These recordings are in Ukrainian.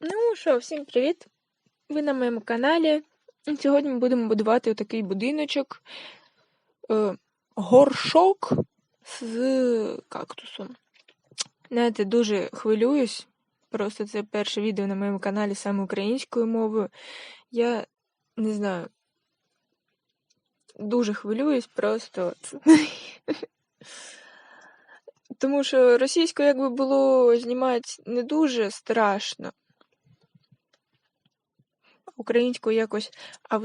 Ну що, всім привіт! Ви на моєму каналі. Сьогодні ми будемо будувати отакий будиночок, е, горшок з кактусом. Знаєте, дуже хвилююсь. Просто це перше відео на моєму каналі саме українською мовою. Я не знаю. Дуже хвилююсь просто. Тому що російською якби було знімати не дуже страшно українською якось, а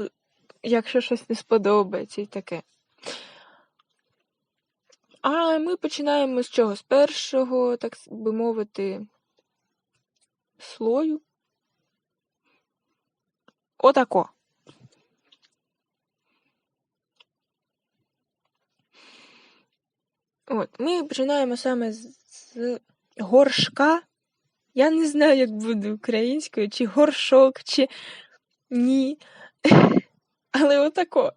якщо щось не сподобається і таке. А ми починаємо з чого? З першого, так би мовити, слою. Отако. От, ми починаємо саме з, з горшка. Я не знаю, як буде українською, чи горшок, чи ні. Але отако.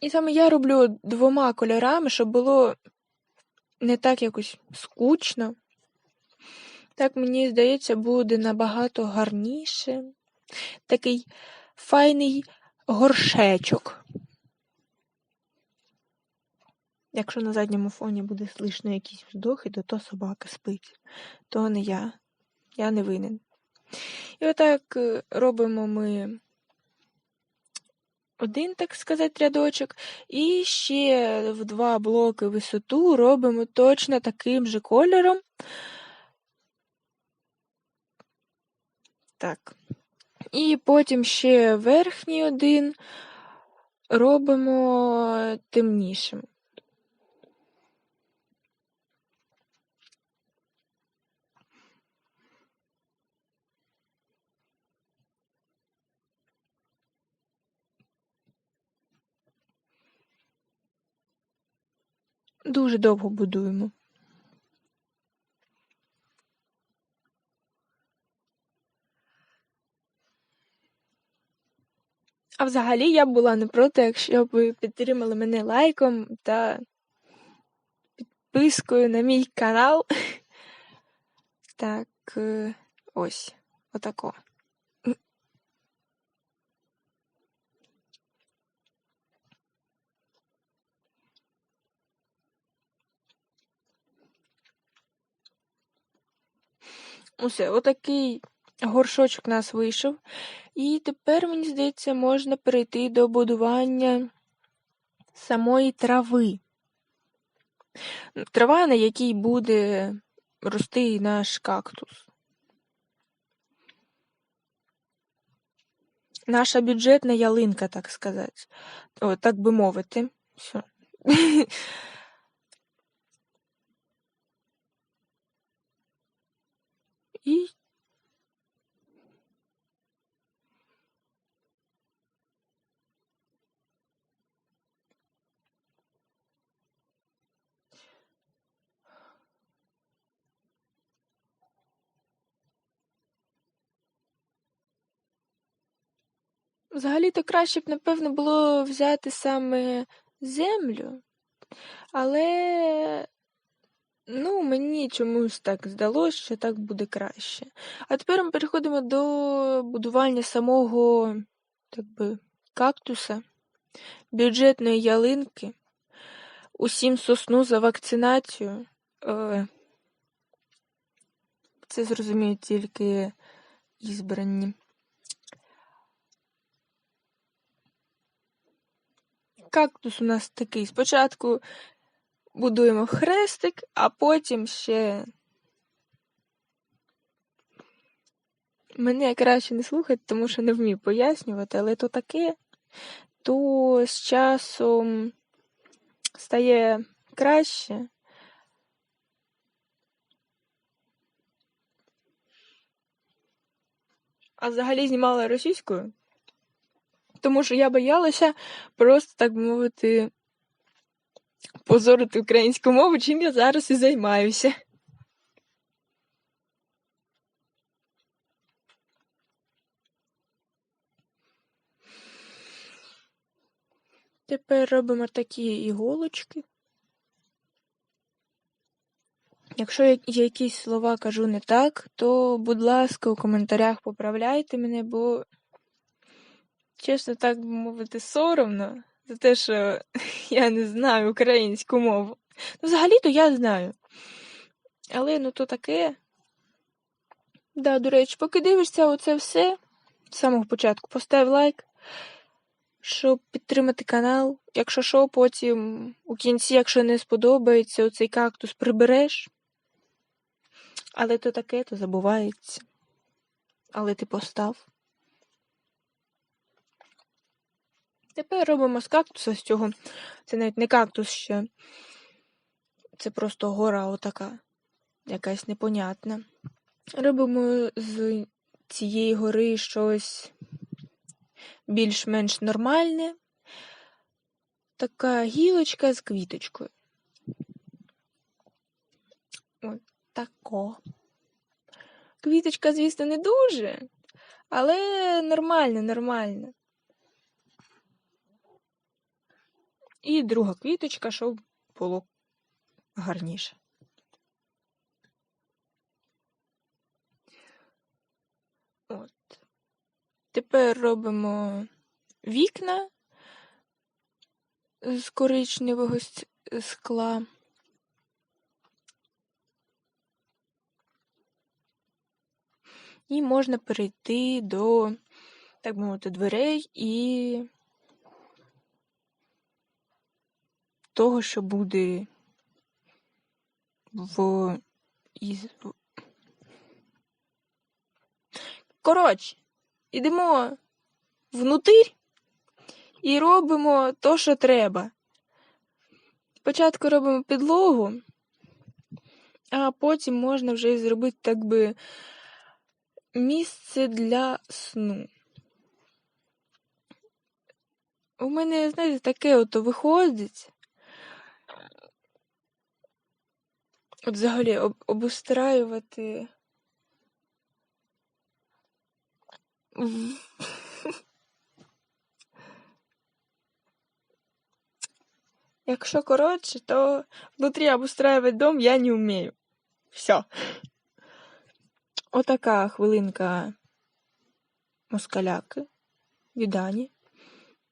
І саме я роблю двома кольорами, щоб було не так якось скучно. Так, мені здається, буде набагато гарніше. Такий файний горшечок. Якщо на задньому фоні буде слышно якісь вздохи, то то собака спить, то не я. Я не винен. І отак е, робимо ми один, так сказати, рядочок, і ще в два блоки висоту робимо точно таким же кольором. Так. І потім ще верхній один робимо темнішим. Дуже довго будуємо. А взагалі я б була не проти, якщо б ви підтримали мене лайком та підпискою на мій канал. Так, е, ось, отако. Усе, отакий горшочок нас вийшов. І тепер, мені здається, можна перейти до будування самої трави. Трава, на якій буде рости наш кактус. Наша бюджетна ялинка, так сказати. О, так би мовити. Все. І Взагалі-то краще б, напевно, було взяти саме землю, але Ну, мені чомусь так здалося, що так буде краще. А тепер ми переходимо до будування самого так би, кактуса, бюджетної ялинки, усім сосну за вакцинацію. Е, це зрозуміють тільки ізбрані. Кактус у нас такий. Спочатку будуємо хрестик, а потім ще. Мене краще не слухати, тому що не вмію пояснювати, але то таке, то з часом стає краще. А взагалі знімала російською, тому що я боялася просто, так мовити, позорити українську мову, чим я зараз і займаюся. Тепер робимо такі іголочки. Якщо я якісь слова кажу не так, то, будь ласка, у коментарях поправляйте мене, бо, чесно так мовити, соромно за те, що я не знаю українську мову. Ну, взагалі-то я знаю. Але ну то таке. Да, до речі, поки дивишся оце все з самого початку, постав лайк, щоб підтримати канал. Якщо що, потім у кінці, якщо не сподобається, оцей кактус прибереш. Але то таке, то забувається. Але ти постав. Тепер робимо з кактуса з цього. Це навіть не кактус ще. Це просто гора отака, якась непонятна. Робимо з цієї гори щось більш-менш нормальне. Така гілочка з квіточкою. От тако. Квіточка, звісно, не дуже, але нормально, нормально. І друга квіточка, щоб було гарніше. От. Тепер робимо вікна з коричневого скла. І можна перейти до, так би мовити, дверей і того, що буде в. Коротше, ідемо внутрь і робимо то, що треба. Спочатку робимо підлогу, а потім можна вже зробити так би місце для сну. У мене, знаєте, таке ото виходить. От взагалі об, обустраювати. Якщо коротше, то внутрі обустраивать дом я не вмію. Все. Отака хвилинка москаляки від Ані.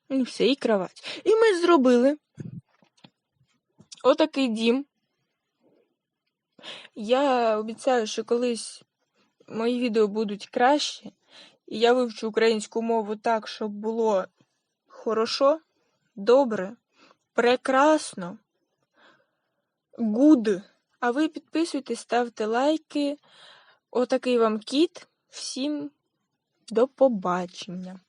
І все, і кровать. І ми зробили отакий дім. Я обіцяю, що колись мої відео будуть краще, і я вивчу українську мову так, щоб було хорошо, добре, прекрасно, гуд. А ви підписуйтесь, ставте лайки. Отакий вам кіт. Всім до побачення.